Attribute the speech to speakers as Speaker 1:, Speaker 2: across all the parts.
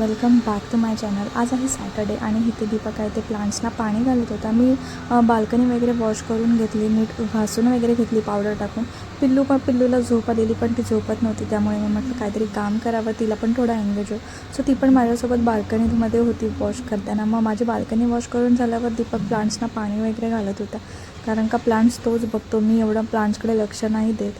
Speaker 1: Welcome back to my channel आज आहे Saturday आणि इथे दीपक आहे. ते प्लांट्सना पाणी घालत होता. मी बाल्कनी वगैरे वॉश करून घेतली. नीट घासून वगैरे घेतली पावडर टाकून. पिल्लू पण पिल्लूला झोपा दिली पण ती झोपत नव्हती. त्यामुळे मी म्हटलं काहीतरी काम करावं. तिला पण थोडा एंगेज हो सो ती पण माझ्यासोबत बाल्कनीमध्ये होती वॉश करताना. मग माझी बाल्कनी वॉश करून झाल्यावर दीपक प्लांट्सना पाणी वगैरे घालत होता. कारण का प्लांट्स तोच बघतो. मी एवढं प्लांट्सकडे लक्ष नाही देत.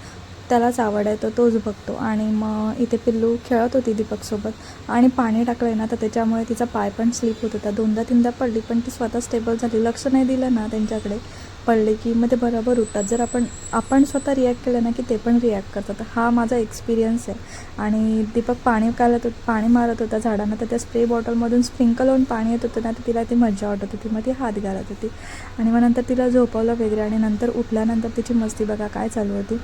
Speaker 1: त्यालाच आवड आहे तर तोच बघतो. आणि मग इथे पिल्लू खेळत होती दीपकसोबत आणि पाणी टाकलं आहे ना तर त्याच्यामुळे तिचा पाय पण स्लिप होत होता. दोनदा तीनदा पडली पण ती स्वतः स्टेबल झाली. लक्ष नाही दिलं ना त्यांच्याकडे. पडले की मग ते बरोबर उठतात. जर आपण आपण स्वतः रिॲक्ट केलं ना की ते पण रिॲक्ट करतात. हा माझा एक्सपिरियन्स आहे. आणि दीपक पाणी कालत होत पाणी मारत होता झाडांना तर त्या स्प्रे बॉटलमधून स्प्रिंकल होऊन पाणी येत होतं ना तर तिला ती मज्जा वाटत होती. मग ती हात घालत होती. आणि मग नंतर तिला झोपवलं वगैरे आणि नंतर उठल्यानंतर तिची मस्ती बघा काय चालू होती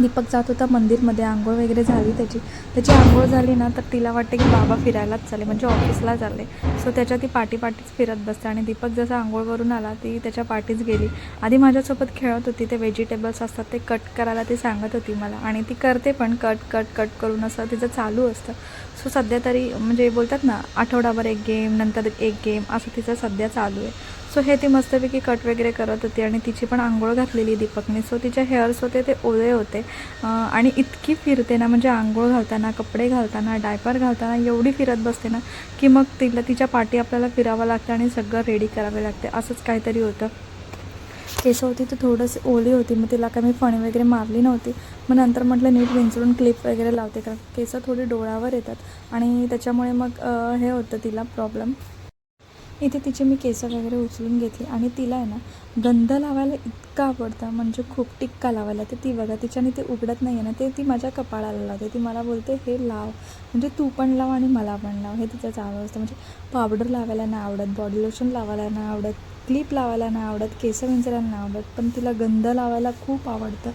Speaker 1: दीपक जात होता मंदिरमध्ये आंघोळ वगैरे झाली त्याची. त्याची आंघोळ झाली ना तर तिला वाटते की बाबा फिरायलाच चालले म्हणजे ऑफिसला चालले. सो त्याच्या ती पाठी पाठीच फिरत बसते आणि दीपक जसं आंघोळवरून आला ती त्याच्या पाठीच गेली. आधी माझ्यासोबत खेळत होती ते व्हेजिटेबल्स असतात ते कट करायला ती सांगत होती मला. आणि ती करते पण कट कट कट करून असं तिचं चालू असतं. सो सध्या तरी म्हणजे बोलतात ना आठवडाभर एक गेम नंतर एक गेम असं तिचं सध्या चालू आहे. सो हे ती मस्तपैकी कट वगैरे करत होती आणि तिची पण आंघोळ घातलेली दीपकने. सो तिचे हेअर्स होते ते ओले होते. आणि इतकी फिरते ना म्हणजे आंघोळ घालताना कपडे घालताना डायपर घालताना एवढी फिरत बसते ना की मग तिला तिच्या पाठी आपल्याला फिरावं लागतं आणि सगळं रेडी करावे लागते. असंच काहीतरी होतं. केस होती ती थोडंसं ओली होती. मग तिला काय मी फणी वगैरे मारली नव्हती. मग नंतर म्हटलं नीट विंचरून क्लिप वगैरे लावते. कारण केस थोडी डोळ्यावर येतात. आणि त्याच्यामुळे मग हे होतं तिला प्रॉब्लेम इथे तिचे मी केस वगैरे उचलून घेतली. आणि तिला आहे ना गंध लावायला इतका आवडतं म्हणजे खूप टिक्का लावायला. तर ती बघा तिच्याने ते उघडत नाही आहे ना ते ती माझ्या कपाळाला लावते. ती मला बोलते हे लाव. म्हणजे तू पण लाव आणि मला पण लाव. हे तिचं चालू असतं. म्हणजे पावडर लावायला नाही आवडत बॉडी लोशन लावायला नाही आवडत क्लिप लावायला नाही आवडत केस विंचरायला नाही आवडत. पण तिला गंध लावायला खूप आवडतं.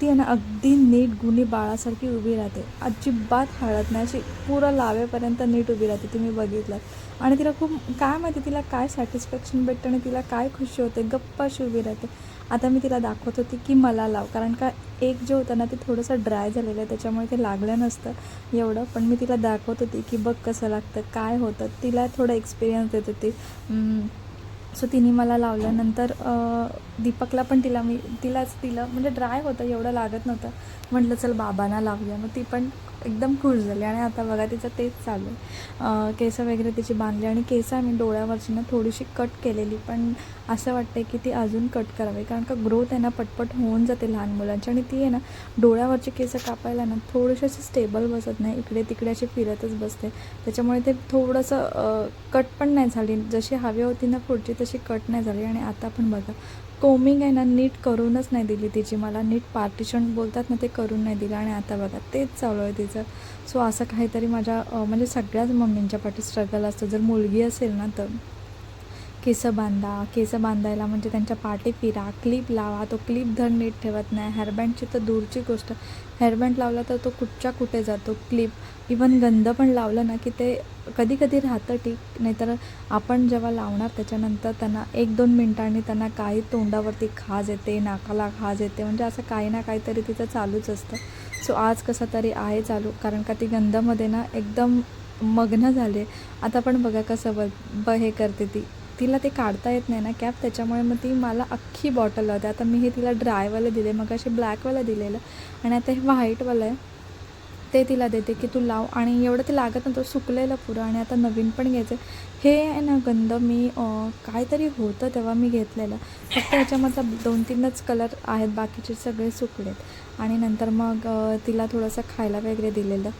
Speaker 1: ती आहे ना अगदी नीट गुणी बाळासारखी उभी राहते. अजिबात हळत नाही. अशी पुरं लावेपर्यंत नीट उभी राहते. ती मी बघितलं. आणि तिला खूप काय माहिती तिला काय सॅटिस्फॅक्शन भेटतं आणि तिला काय खुशी होते. गप्प अशी उभी राहते. आता मी तिला दाखवत होती की मला लाव. कारण का एक जे होतं ना ते थोडंसं ड्राय झालेलं आहे. त्याच्यामुळे ते लागलं नसतं एवढं. पण मी तिला दाखवत होती की बघ कसं लागतं काय होतं. तिला थोडं एक्सपिरियन्स देत होती. सो तिने मला लावलं नंतर दीपकला पण तिला मी तिलाच दिलं म्हणजे ड्राय होतं एवढं लागत नव्हतं. म्हटलं चल बाबांना लावूया. मग ती पण एकदम खुश झाली आणि आता बघा तिचं तेच चालू आहे. केस वगैरे तिची बांधली आणि केस आम्ही डोळ्यावरची ना थोडीशी कट केलेली पण असं वाटतं की ती अजून कट करावी कारण का ग्रोथ आहे ना पटपट होऊन जाते लहान मुलांची आणि ती आहे ना डोळ्यावरची केस कापायला ना थोडीशी अशी स्टेबल बसत नाही इकडे तिकडे अशी फिरतच बसते. त्याच्यामुळे ते थोडंसं कट पण नाही झाली. जशी हवी होती ना पुढची तशी कट नाही झाली आणि आता पण बघा कोमिंग आहे ना नीट करूनच नाही दिली तिची. मला नीट पार्टिशन बोलतात ना ते करून नाही दिलं. आणि आता बघा तेच चालू आहे तिचं. सो असं काहीतरी माझ्या म्हणजे सगळ्याच मम्मींच्या पाठी स्ट्रगल असतं. जर मुलगी असेल ना तर. केस बांधा केस बांधायला म्हणजे त्यांच्या पाठी फिरा क्लिप लावा तो क्लिप धर नीट ठेवत नाही. हेअरबँडची तर दूरची गोष्ट. हेअरबँड लावला तर तो कुठच्या कुठे जातो? क्लिप. इवन गंध पण लावलं ना की ते कधी कधी राहतं ठीक. नाहीतर आपण जेव्हा लावणार त्याच्यानंतर त्यांना एक दोन मिनटांनी त्यांना काही तोंडावरती खाज येते नाकाला खाज येते. म्हणजे असं काही ना काहीतरी तिथं चालूच असतं. सो आज कसं तरी आहे चालू. कारण का ती गंधामध्ये ना एकदम मग्न झाले आता पण बघा कसं ब ब हे करते ती. तिला ते काढता येत नाही ना कॅप त्याच्यामुळे मग ती मला अख्खी बॉटल लावते. आता मी हे तिला ड्रायवालं दिले मग असे ब्लॅकवालं दिलेलं. आणि आता हे व्हाईटवालं आहे. ते तिला देते की तू लाव. आणि एवढं ते लागत नव्हतं सुकलेलं पुरं. आणि आता नवीन पण घ्यायचं हे आहे ना गंध मी काहीतरी होतं तेव्हा मी घेतलेलं. फक्त ह्याच्यामधला दोन तीनच कलर आहेत बाकीचे सगळे सुकलेत. आणि नंतर मग तिला थोडंसं खायला वगैरे दिलेलं.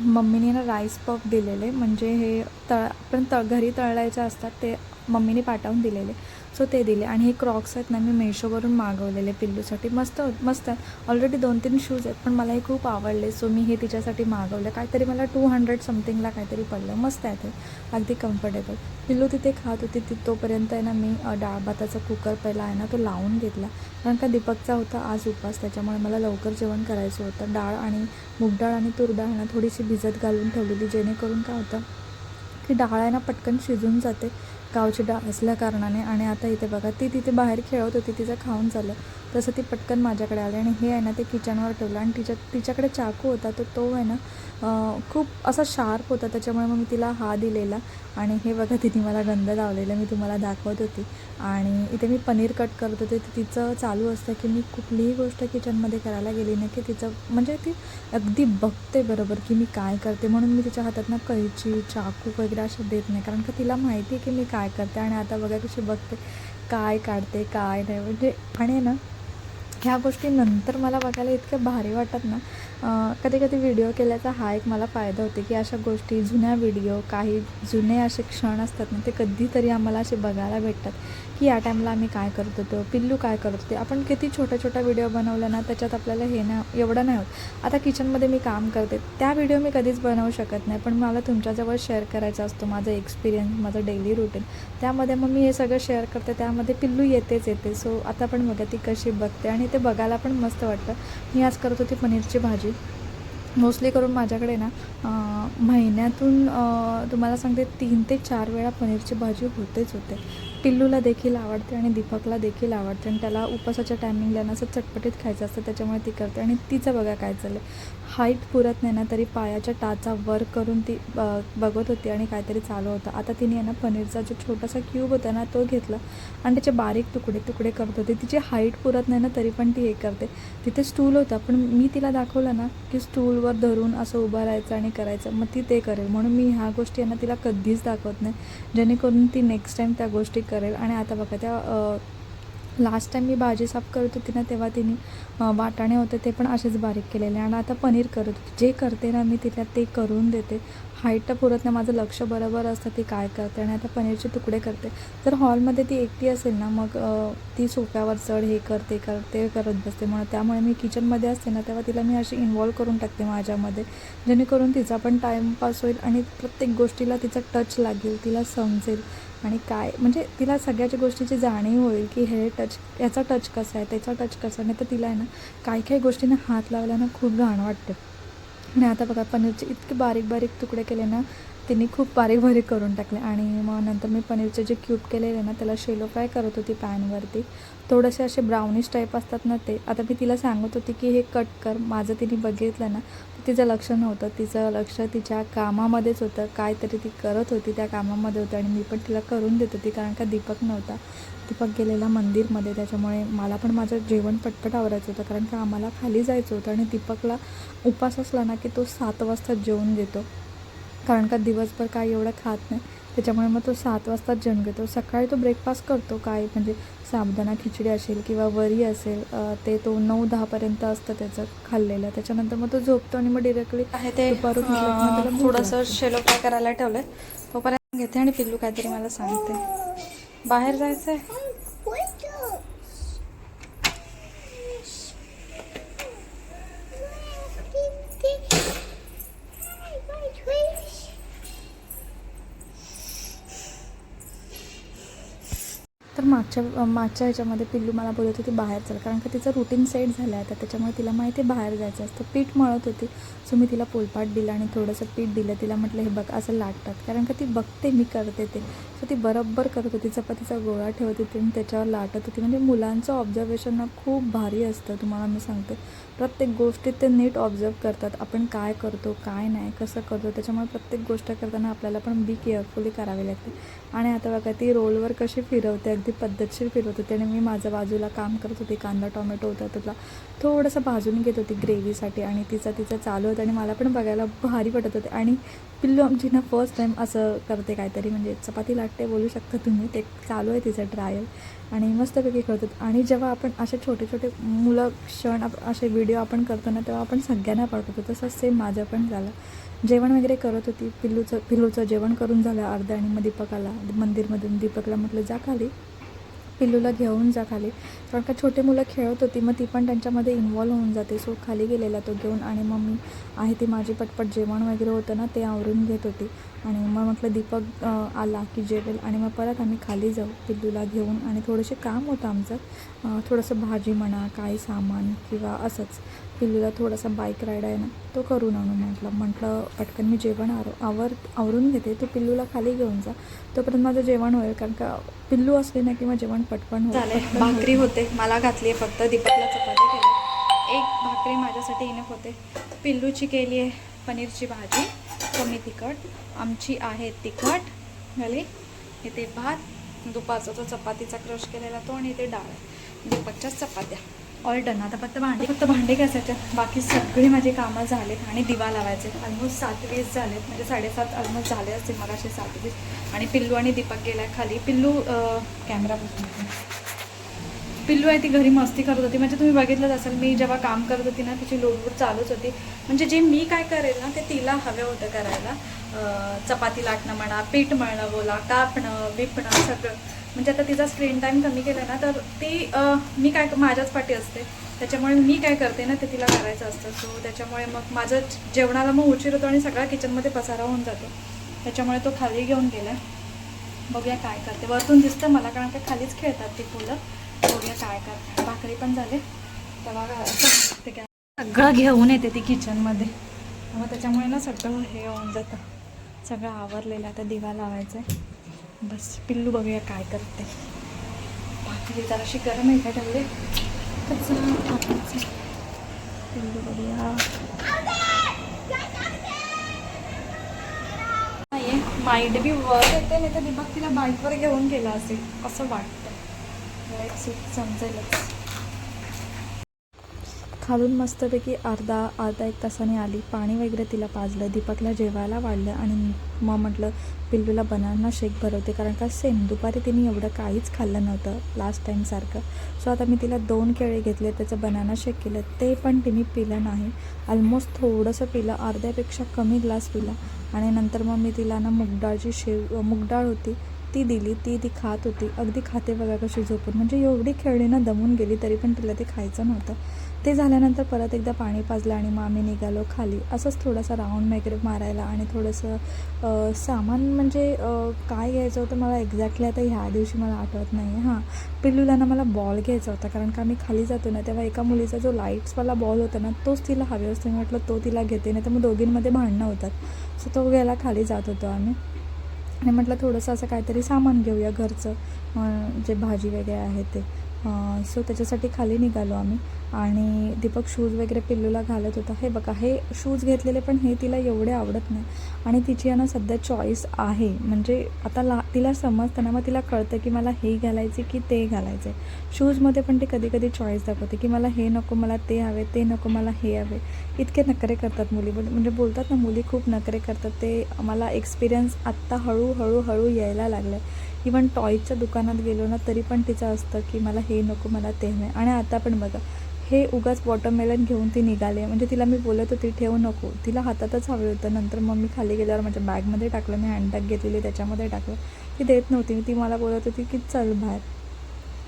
Speaker 1: मम्मीने ना राईस पफ दिलेले. म्हणजे हे तळ पण तळ घरी तळायचे असतात ते मम्मीने पाठवून दिलेले. सो ते दिले. आणि हे क्रॉक्स आहेत ना मी मेशोवरून मागवलेले पिल्लूसाठी. मस्त मस्त आहेत. ऑलरेडी दोन तीन शूज आहेत पण मला हे खूप आवडले. सो मी हे तिच्यासाठी मागवलं. काहीतरी मला टू हंड्रेड समथिंगला काहीतरी पडलं. मस्त आहे ते अगदी कम्फर्टेबल पिल्लू तिथे खात होती. ती तोपर्यंत आहे ना मी डाळ भाताचा कुकर पहिला आहे ना तो लावून घेतला. कारण का दीपकचा होता आज उपास. त्याच्यामुळे मला लवकर जेवण करायचं होतं. डाळ आणि मूग डाळ आणि तूर डाळ ना थोडीशी भिजत घालून ठेवलेली. जेणेकरून काय होतं की डाळ आहे ना पटकन शिजून जाते. गावची डाळ असल्या कारणाने आणि आता इथे बघा ती तिथे बाहेर खेळत होती तिचं खाऊन चाललं तसं ती पटकन माझ्याकडे आली आणि हे आहे ना ते किचनवर ठेवलं. आणि तिच्या तिच्याकडे चाकू होता तर तो आहे ना खूप असा शार्प होता. त्याच्यामुळे मग मी तिला हा दिलेला. आणि हे बघा तिने मला गंध लावलेलं. मी तुम्हाला दाखवत होती. आणि इथे मी पनीर कट करत होते. तर तिचं चालू असतं की मी कुठलीही गोष्ट किचनमध्ये करायला गेली नाही की तिचं म्हणजे ती अगदी बघते बरोबर की मी काय करते. म्हणून मी तिच्या हातातनं कैची चाकू वगैरे असं देत नाही. कारण का तिला माहिती आहे की मी काय करते. आणि आता बघा कशी बघते. काय काढते काय नाही. म्हणजे आणि आहे ना ह्या गोष्टी नंतर मला बघायला इतक्या भारी वाटतात ना. कधी कधी व्हिडिओ केल्याचा हा एक मला फायदा होते की अशा गोष्टी जुन्या व्हिडिओ काही जुने असे क्षण असतात ना ते कधीतरी आम्हाला असे बघायला भेटतात की या टाईमला आम्ही काय करत होतो पिल्लू काय करत होते. आपण किती छोट्या छोट्या व्हिडिओ बनवल्या ना त्याच्यात आपल्याला हे ना एवढं नाही होत. आता किचनमध्ये मी काम करते त्या व्हिडिओ मी कधीच बनवू शकत नाही पण मला तुमच्याजवळ शेअर करायचा असतो माझा एक्सपिरियन्स माझं डेली रुटीन त्यामध्ये मग मी हे सगळं शेअर करते त्यामध्ये पिल्लू येतेच येते. सो आता पण बघा ती कशी बघते आणि ते बघायला पण मस्त वाटतं. मी आज करत होती पनीरची भाजी. मोस्टली करून माझ्याकडे ना महिन्यातून तुम्हाला सांगते तीन ते चार वेळा पनीरची भाजी होतेच होते. पिल्लूला देखील आवडते आणि दीपकला देखील आवडते आणि त्याला उपासाच्या टायमिंगला ना असं चटपटीत खायचं असतं त्याच्यामुळे ती करते. आणि तिचं बघा काय चाललं हाईट पुरत नाही ना तरी पायाच्या टाचा वर करून ती ब- बघत होती आणि काहीतरी चालू होतं. आता तिने आहे ना पनीरचा जो छोटासा क्यूब होता ना तो घेतला आणि त्याचे बारीक तुकडे तुकडे करत होते. तिची हाईट पुरत नाही ना तरी पण ती हे करते. तिथे स्टूल होता पण मी तिला दाखवलं ना की स्टूलवर धरून असं उभं राहायचं आणि करायचं. मग ती ते करेल. म्हणून मी ह्या गोष्टी आहे ना तिला कधीच दाखवत नाही. जेणेकरून ती नेक्स्ट टाईम त्या गोष्टी करेल. आणि आता बघा त्या लास्ट टाईम मी भाजी साफ करत होती ना तेव्हा तिने वाटाणे होते ते पण असेच बारीक केलेले. आणि आता पनीर करत होती. जे करते ना मी तिला ते करून देते. हाईट पुरत नाही. माझं लक्ष बरोबर असतं ती काय करते. आणि आता पनीरचे तुकडे करते. जर हॉलमध्ये ती एकटी असेल ना मग ती सोफ्यावर चढ हे करते करते करत बसते. म्हणून त्यामुळे मी किचनमध्ये असते ना तेव्हा तिला मी अशी इन्वॉल्व करून टाकते माझ्यामध्ये. जेणेकरून तिचा पण टाईमपास होईल आणि प्रत्येक गोष्टीला तिचा टच लागेल तिला समजेल. आणि काय? म्हणजे तिला सगळ्याच्या गोष्टीची जाणीव होईल की हे टच याचा टच कसा आहे त्याचा टच कसा नाही तर तिला आहे ना काही काही गोष्टींना हात लावला ना खूप घाण वाटते. आणि आता बघा पनीरचे इतके बारीक बारीक तुकडे केले ना तिने खूप बारीक बारीक करून टाकले. आणि मग नंतर मी पनीरचे जे क्यूब केलेले ना त्याला शेलो फ्राय करत होती पॅनवरती. थोडेसे असे ब्राउनिश टाईप असतात ना ते. आता मी तिला सांगत होती की हे कट कर. माझं तिने बघितलं ना तिचं लक्ष नव्हतं. तिचं लक्ष तिच्या कामामध्येच होतं. काहीतरी ती करत होती त्या कामामध्ये होतं आणि मी पण तिला करून देत होती कारण का दीपक नव्हता. दीपक गेलेला मंदिरमध्ये. त्याच्यामुळे मला पण माझं जेवण पटपट आवरायचं होतं कारण का आम्हाला खाली जायचं होतं आणि दीपकला उपास असला ना की तो सात वाजता जेवून घेतो. कारण का दिवसभर काही एवढं खात नाही. त्याच्यामुळे मग तो सात वाजताच जेवण घेतो. सकाळी तो ब्रेकफास्ट करतो काय म्हणजे साबुदाणा खिचडी असेल किंवा वरी असेल ते तो नऊ दहापर्यंत असतं त्याचं खाल्लेलं. त्याच्यानंतर मग तो झोपतो आणि मग डिरेक्टली
Speaker 2: आहे ते थोडंसं. शेलो फ्राय करायला ठेवलंय. तोपर्यंत घेते आणि पिल्लू काहीतरी मला सांगते. बाहेर जायचंय?
Speaker 1: तर मागच्या मागच्या ह्याच्यामध्ये पिल्लू मला बोलत होती बाहेर चल. कारण का तिचं रुटीन सेट झालं आहे आता. त्याच्यामुळे तिला माहिती आहे बाहेर जायचं असतं. पीठ मळत होती. सो मी तिला पोलपाट दिला आणि थोडंसं पीठ दिलं. तिला म्हटलं हे बघ असं लाटतात. कारण का ती बघते मी करते ते. सो ती बरोबर करत होती. चपातीचा गोळा ठेवत होती आणि त्याच्यावर लाटत होती. म्हणजे मुलांचं ऑब्झर्वेशन ना खूप भारी असतं तुम्हाला मी सांगते. प्रत्येक गोष्टीत ते नीट ऑब्झर्व करतात. आपण काय करतो काय नाही कसं करतो. त्याच्यामुळे प्रत्येक गोष्ट करताना आपल्याला पण बी केअरफुली करावी लागते. आणि आता बघा ती रोलवर कशी फिरवते अगदी पद्धत पद्धतशीर फिरवत होते. आणि मी माझ्या बाजूला काम करत होते कांदा टोमॅटो होता त्याला थोडंसं भाजून घेत होती ग्रेव्हीसाठी आणि तिचा तिचं चालू होता आणि मला पण बघायला भारी वाटत होते. आणि पिल्लू आमची ना फर्स्ट टाईम असं करते काहीतरी म्हणजे चपाती लाटते बोलू शकता तुम्ही. ते चालू आहे तिचं ट्रायल आणि मस्तपैकी करतात आणि जेव्हा आपण असे छोटे छोटे मुलं क्षण आप असे व्हिडिओ आपण करतो ना तेव्हा आपण सगळ्यांना पाठवतो. तसंच सेम माझं पण झालं. जेवण वगैरे करत होती. पिल्लूचं पिल्लूचं जेवण करून झालं अर्ध्या आणि मग दीपकाला मंदिरमधून दीपकला म्हटलं जा खाली. पिल्लूला घेऊन जा खाली. कारण का छोटे मुलं खेळत होती मग ती पण त्यांच्यामध्ये इन्वॉल्व्ह होऊन जाते. सो खाली गेलेला तो घेऊन आणि मग मी आहे ती माझी पटपट जेवण वगैरे होतं ना ते आवरून घेत होती. आणि मग म्हटलं दीपक आला की जेवेल. आणि मग परत आम्ही खाली जाऊ पिल्लूला घेऊन. आणि थोडेसे काम होतं आमचं. थोडंसं भाजी म्हणा काही सामान किंवा असंच. पिल्लूला थोडासा बाईक राईड आहे ना तो करून आणू म्हटलं. म्हटलं पटकन मी जेवण आरो आवर आवरून घेते. तू पिल्लूला खाली घेऊन जा. तोपर्यंत माझं जेवण होईल कारण का पिल्लू असले ना किंवा जेवण पटकन होईल.
Speaker 2: भाकरी होते. मला घातली आहे फक्त. दीपकला चपाती केली. एक भाकरी माझ्यासाठी इनफ होते. पिल्लूची केली आहे पनीरची भाजी. कमी तिखट. आमची आहे तिखट. झाली? इथे भात. दुपारचा तो चपातीचा क्रश केलेला तो आणि इथे डाळ. आहे दीपकच्याच चपात्या. ऑल डन आता फक्त भांडे फक्त भांडे घासायचे. बाकी सगळी माझी कामं झालेत आणि दिवा लावायचे. ऑलमोस्ट सात वीस झालेत. म्हणजे साडेसात ऑलमोस्ट झाले असतील असे सात वीस. आणि पिल्लू आणि दीपक गेलाय खाली. पिल्लू कॅमेरा बसून पिल्लू आहे ती घरी मस्ती करत होती. म्हणजे तुम्ही बघितलंच असाल मी जेव्हा काम करत होती ना तिची लोडबूड चालूच होती. म्हणजे जे मी काय करेल ना ते तिला हवं होतं करायला. चपाती लाटणं म्हणा पीठ मळणं बोला कापणं विपणं सगळं. म्हणजे आता तिचा स्क्रीन टाईम कमी केला ना तर ती मी काय माझ्याच पाठी असते. त्याच्यामुळे मी काय करते ना ते तिला करायचं असतं. सो त्याच्यामुळे मग माझं जेवणाला मग उशीर होतो आणि सगळा किचनमध्ये पसारा होऊन जातो. त्याच्यामुळे तो खाली घेऊन गेला बघूया काय करते. वरतून दिसतं मला कारण का खालीच खेळतात ती फुलं बघूया काय करते. भाकरी पण झाले. तेव्हा ते काय सगळं घेऊन येते ती किचनमध्ये मग त्याच्यामुळे ना सगळं हे होऊन जातं. सगळं आवरलेलं आता दिवा लावायचा आहे बस पिल्लू बघूया काय करते. भाकरी जराशी गरम आहे का ठेवले? तर पिल्लू बघूया. नाहीये माइंड बी वर येते नाही तर दिमाग तिला बाईकवर घेऊन गेला असेल असं वाटतं. एक सीट समजेलच.
Speaker 1: खालून मस्तपैकी अर्धा अर्धा एक तासाने आली. पाणी वगैरे तिला पाजलं. दीपकला जेवायला वाढलं आणि मग म्हटलं पिल्लूला बनाना शेक भरवते कारण का सेम दुपारी तिने एवढं काहीच खाल्लं नव्हतं लास्ट टाईमसारखं सो आता मी तिला दोन केळे घेतले त्याचं बनाना शेक केलं. ते पण तिने पिलं नाही. ऑलमोस्ट थोडंसं पिलं अर्ध्यापेक्षा कमी ग्लास पिला. आणि नंतर मग मी तिला ना मुगडाळची शेव मुगडाळ होती ती दिली ती ती खात होती. अगदी खाते बघा कशी झोपून. म्हणजे एवढी खेळणीनं ना दमून गेली तरी पण तिला ते खायचं नव्हतं. ते झाल्यानंतर परत एकदा पाणी पाजलं आणि मग आम्ही निघालो खाली. असंच थोडासा राऊंड वगैरे मारायला आणि थोडंसं सामान म्हणजे काय घ्यायचं होतं मला एक्झॅक्टली आता ह्या दिवशी मला आठवत नाही. आहे हां पिल्लूला ना मला बॉल घ्यायचा होता. कारण का मी खाली जातो ना तेव्हा एका मुलीचा जो लाईट्सवाला बॉल होता ना तोच तिला हवे असते. मी म्हटलं तो तिला घेते नाही तर मग दोघींमध्ये भांडणं होतात. सो तो घ्यायला खाली जात होतो आम्ही. आणि म्हटलं थोडंसं असं काहीतरी सामान घेऊया घरचं जे भाजी वगैरे आहे ते. सो त्याच्यासाठी खाली निघालो आम्ही. आणि दीपक शूज वगैरे पिल्लूला घालत होता. हे बघा हे शूज घेतलेले पण हे तिला एवढे आवडत नाही. आणि तिची आहे ना सध्या चॉईस आहे. म्हणजे आता ला तिला समजतं ना मग तिला कळतं की मला हे घालायचे की ते घालायचे शूजमध्ये पण ती कधी कधी चॉईस दाखवते की मला हे नको मला ते हवे ते नको मला हे हवे. इतके नखरे करतात मुली. म्हणजे बोलतात ना मुली खूप नखरे करतात. ते मला एक्सपिरियन्स आत्ता हळूहळू हळू यायला लागलं आहे इवन टॉयच्या दुकानात गेलो ना तरी पण तिचं असतं की मला हे नको मला ते नाही. आणि आता पण बघा हे उगाच वॉटरमेलन घेऊन ती निघाली. म्हणजे तिला मी बोलत होती ठेवू नको. तिला हातातच हवे होतं. नंतर मग मी खाली गेल्यावर माझ्या बॅगमध्ये टाकलं मी हँडबॅग घेतलेली त्याच्यामध्ये टाकलं. ती देत नव्हती. ती मला बोलत होती की चल बाहेर.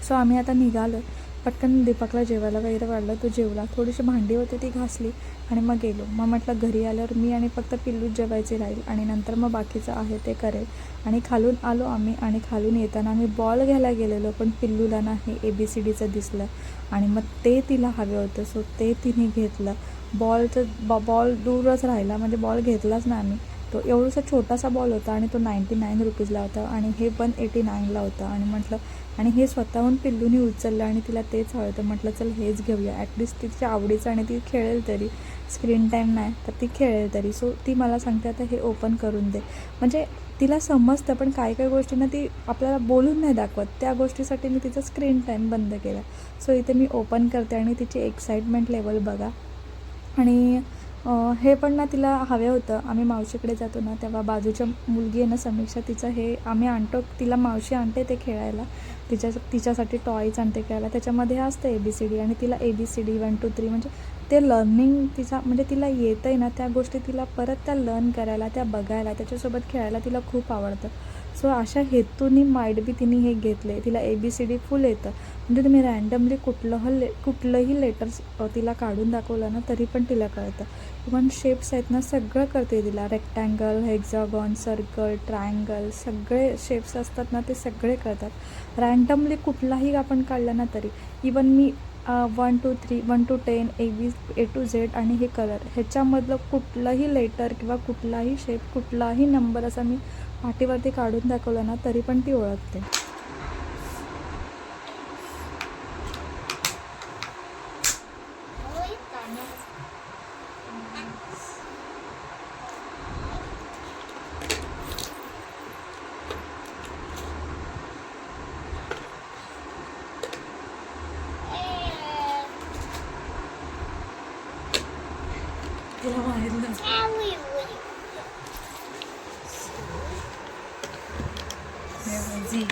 Speaker 1: सो आम्ही आता निघालो. पटकन दीपकला जेवायला वगैरे वाढलं तो जेवला. थोडीशी भांडी होती ती घासली आणि मग गेलो. मग म्हटलं घरी आल्यावर मी आणि फक्त पिल्लूच जेवायचे राहील आणि नंतर मग बाकीचं आहे ते करेल. आणि खालून आलो आम्ही आणि खालून येताना आम्ही बॉल घ्यायला गेलेलो पण पिल्लूला ना हे ए बी सी डीचं दिसलं. आणि मग ते तिला हवे होतं सो ते तिने घेतलं. बॉलचं बॉ बॉल दूरच राहिला म्हणजे बॉल घेतलाच ना आम्ही. तो एवढासा छोटासा बॉल होता आणि तो नाईंटी नाईन रुपीजला होता आणि हे पण एटी नाईनला होता. आणि म्हटलं आणि हे स्वतःहून पिल्लूनी उचललं आणि तिला तेच हवं होतं. म्हटलं चल हेच घेऊया. ॲटलिस्ट तिच्या आवडीचं आणि ती खेळेल तरी. स्क्रीन टाईम नाही तर ती खेळेल तरी. सो ती मला सांगते आता हे ओपन करून दे. म्हणजे तिला समजतं पण काही काही गोष्टींना ती आपल्याला बोलून नाही दाखवत. त्या गोष्टीसाठी मी तिचा स्क्रीन टाईम बंद केला. सो इथे मी ओपन करते आणि तिची एक्साइटमेंट लेवल बघा. आणि हे पण ना तिला हवे होतं. आम्ही मावशीकडे जातो ना तेव्हा बाजूच्या मुलगी आहे ना समीक्षा तिचं हे आम्ही आणतो तिला मावशी आणते ते खेळायला. तिच्या तिच्यासाठी टॉयज आणते खेळायला. त्याच्यामध्ये असतं ए बी सी डी आणि तिला A B C D one two three म्हणजे ते लर्निंग तिचा म्हणजे तिला येतं आहे ना त्या गोष्टी तिला परत त्या लर्न करायला त्या बघायला त्याच्यासोबत खेळायला तिला खूप आवडतं. सो अशा हेतूनी माइट बी तिने हे घेतले तिला ए बी सी डी फुल येतं. म्हणजे तुम्ही रँडमली कुठलं ले कुठलंही लेटर्स तिला काढून दाखवलं ना तरी पण तिला कळतं. इवन शेप्स आहेत ना सगळं करते तिला. रेक्टँगल हेक्झागॉन सर्कल ट्रायंगल सगळे शेप्स असतात ना ते सगळे करतात. रँडमली कुठलाही आपण काढला ना तरी even me one two three one two ten A B A to Z आणि हे कलर ह्याच्यामधलं कुठलंही लेटर किंवा कुठलाही शेप कुठलाही नंबर असा मी पाठीवरती काढून दाखवला ना तरी पण ती ओळखते तिला बाहेर
Speaker 2: ते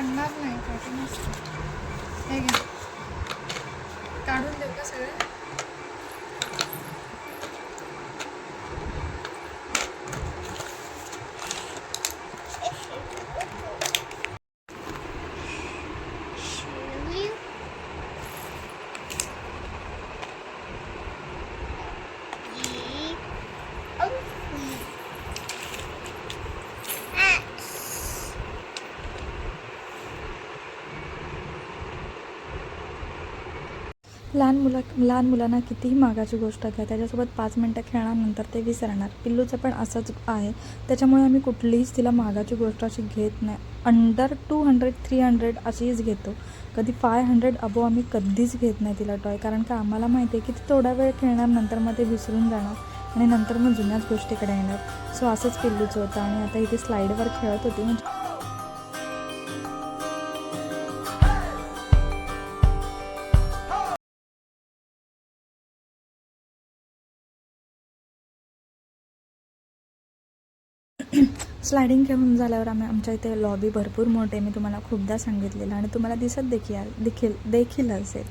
Speaker 2: पडणार नाही कठीण हे घे. काढून देऊ का सगळे?
Speaker 1: लहान मुला लहान मुलांना कितीही मागाची गोष्ट घ्या त्याच्यासोबत पाच मिनटं खेळल्यानंतर ते विसरणार. पिल्लूचं पण असंच आहे. त्याच्यामुळे आम्ही कुठलीच तिला मागाची गोष्ट अशी घेत नाही. Under two hundred three hundred अशीच घेतो. कधी फाय हंड्रेड अबो आम्ही कधीच घेत नाही तिला टॉय कारण का आम्हाला माहिती आहे की ती थोडा वेळ खेळणार नंतर मग ते विसरून जाणार आणि नंतर मग जुन्याच गोष्टीकडे येणार. सो असंच पिल्लूचं होतं आणि आता इथे स्लाईडवर खेळत होती. म्हणजे स्लायडिंग खेळून झाल्यावर आम्ही आमच्या इथे लॉबी भरपूर मोठे मी तुम्हाला खूपदा सांगितलेलं आणि तुम्हाला दिसत देखील देखील देखील असेल.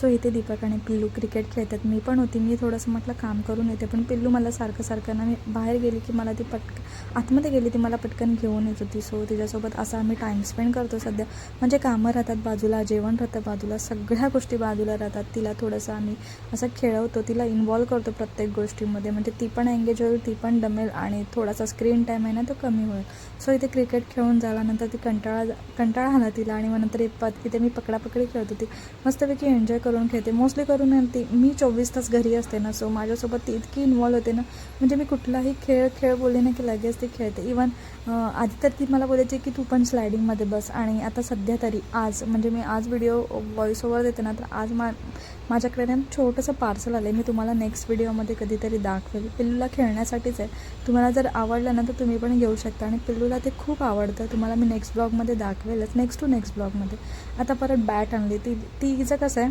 Speaker 1: सो इथे दीपक आणि पिल्लू क्रिकेट खेळतात. मी पण होती. मी थोडंसं म्हटलं काम करून येते. पण पिल्लू मला सारखं सारखं ना मी बाहेर गेली की मला ती पटक आतमध्ये गेली ती मला पटकन घेऊन येत होती. सो तिच्यासोबत असा आम्ही टाईम स्पेंड करतो सध्या. म्हणजे कामं राहतात बाजूला जेवण राहतं बाजूला सगळ्या गोष्टी बाजूला राहतात. तिला थोडंसं आम्ही असं खेळवतो. तिला इन्वॉल्व करतो प्रत्येक गोष्टीमध्ये. म्हणजे ती पण एंगेज होईल ती पण दमेल आणि थोडासा स्क्रीन टाईम आहे ना तो कमी होईल सो इथे क्रिकेट खेळून झाल्यानंतर ती कंटाळा कंटाळा आला तिला आणि मग नंतर पत इथे मी पकडापकडी खेळत होती. मस्तपैकी एन्जॉय करून खेळते. मोस्टली करून ती मी चोवीस तास घरी असते ना सो माझ्यासोबत ती इतकी इन्वॉल्व होते ना म्हणजे मी कुठलाही खेळ खेळ बोलले ना की लगेच ती खेळते. इवन आधी तर ती मला बोलायची की तू पण स्लायडिंगमध्ये बस. आणि आता सध्या तरी आज म्हणजे मी आज व्हिडिओ व्हॉइस ओव्हर देते ना तर आज मा माझ्याकडे ना छोटंसं पार्सल आलं आहे मी तुम्हाला नेक्स्ट व्हिडिओमध्ये कधीतरी दाखवेल. पिल्लूला खेळण्यासाठीच आहे. तुम्हाला जर आवडलं ना तर तुम्ही पण घेऊ शकता. आणि पिल्लूला ते खूप आवडतं. तुम्हाला मी नेक्स्ट ब्लॉगमध्ये दाखवेलच. नेक्स्ट टू नेक्स्ट ब्लॉगमध्ये आता परत बॅट आणली. ती ती हिचं कसं आहे?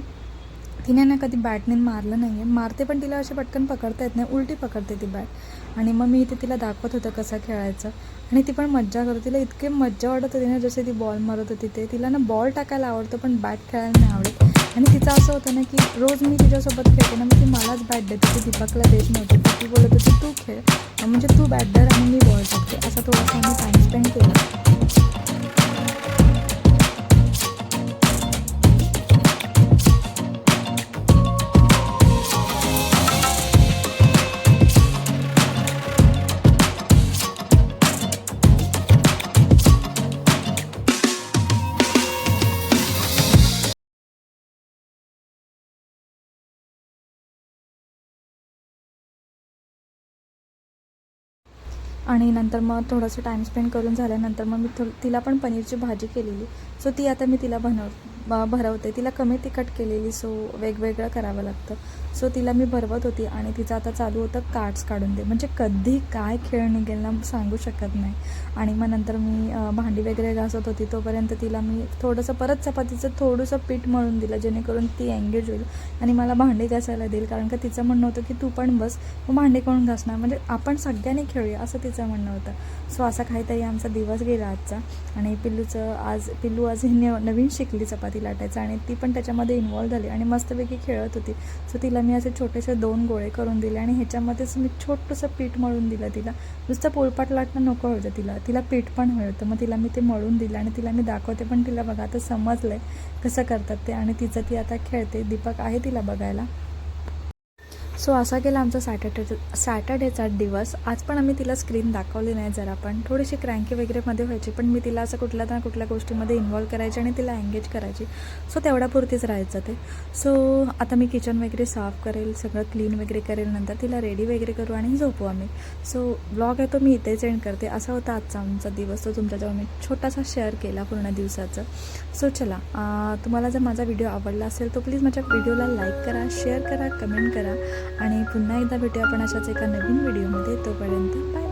Speaker 1: तिने ना कधी बॅटने मारलं नाही आहे मारते पण तिला असे पटकन पकडता येत नाही. उलटी पकडते ती बॅट आणि मग मी इथे तिला दाखवत होतं कसं खेळायचं. आणि ती पण मज्जा करत तिला इतके मज्जा वाटत होती ना जसे ती बॉल मारत होती ते. तिला ना बॉल टाकायला आवडतं पण बॅट खेळायला नाही आवडत. आणि तिचं असं होतं ना की रोज मी तिच्यासोबत खेळते ना मग ती मलाच बॅट देते ती दीपकला देत नव्हती. तर ती बोलत होती तू खेळ. म्हणजे तू बॅट धर आणि मी बॉल टाकते. असा थोडासा आम्ही टाईम स्पेंड केला. आणि नंतर मग थोडंसं टाईम स्पेंड करून झाल्यानंतर मग मी थो तिला पण पनीरची भाजी केलेली. सो ती आता मी तिला बनव ब- भरवते. तिला कमी तिखट केलेली सो वेगवेगळं करावं लागतं. सो तिला मी भरवत होती आणि तिचं आता चालू होतं कार्ड्स काढून दे. म्हणजे कधी काय खेळ निघेल ना सांगू शकत नाही. आणि मग नंतर मी भांडी वगैरे घासत होती. तोपर्यंत तिला मी थोडंसं परत चपातीचं थोडंसं पीठ मळून दिलं जेणेकरून ती एंगेज होईल आणि मला भांडी घासायला देईल. कारण का तिचं म्हणणं होतं की तू पण बस मग भांडी कोण घासणार? म्हणजे आपण सगळ्यांनी खेळूया असं तिचं म्हणणं होतं. सो असा काहीतरी आमचा दिवस गेला आजचा. आणि पिल्लूचं आज पिल्लू आज ही न- नवीन शिकली चपाती लाटायचं आणि ती पण त्याच्यामध्ये इन्वॉल्व्ह झाली आणि मस्तपैकी खेळत होती. सो तिला मी असे छोटेसे दोन गोळे करून दिले आणि ह्याच्यामध्येच मी छोटंसं पीठ मळून दिलं तिला. नुसतं पोलपाट लाटणं नको होतं तिला. तिला पीठ पण हवं होतं. मग तिला मी ते मळून दिलं आणि तिला मी दाखवते पण तिला बघा आता समजलं आहे कसं करतात ते. आणि तिचं ती आता खेळते. दीपक आहे तिला बघायला. सो असा गेला आमचा सॅटर्डे सॅटर्डेचा दिवस. आज पण आम्ही तिला स्क्रीन दाखवली नाही जरा पण. थोडीशी क्रँकी वगैरेमध्ये व्हायची पण मी तिला असं कुठल्या ना कुठल्या गोष्टीमध्ये इन्वॉल्व करायची आणि तिला एंगेज करायची. सो तेवढ्यापुरतीच राहायचं ते. सो आता मी किचन वगैरे साफ करेल सगळं क्लीन वगैरे करेल नंतर तिला रेडी वगैरे करू आणि झोपू आम्ही. सो ब्लॉग आहे तो मी इथेच एंड करते. असा होता आजचा आमचा दिवस. तो तुमच्याजवळ मी छोटासा शेअर केला पूर्ण दिवसाचं. सो चला तुम्हाला जर माझा व्हिडिओ आवडला असेल तर प्लीज माझ्या व्हिडिओला लाईक करा शेअर करा कमेंट करा. आणि पुन्हा एकदा भेटूया आपण अशाच एका नवीन व्हिडिओमध्ये तोपर्यंत बाय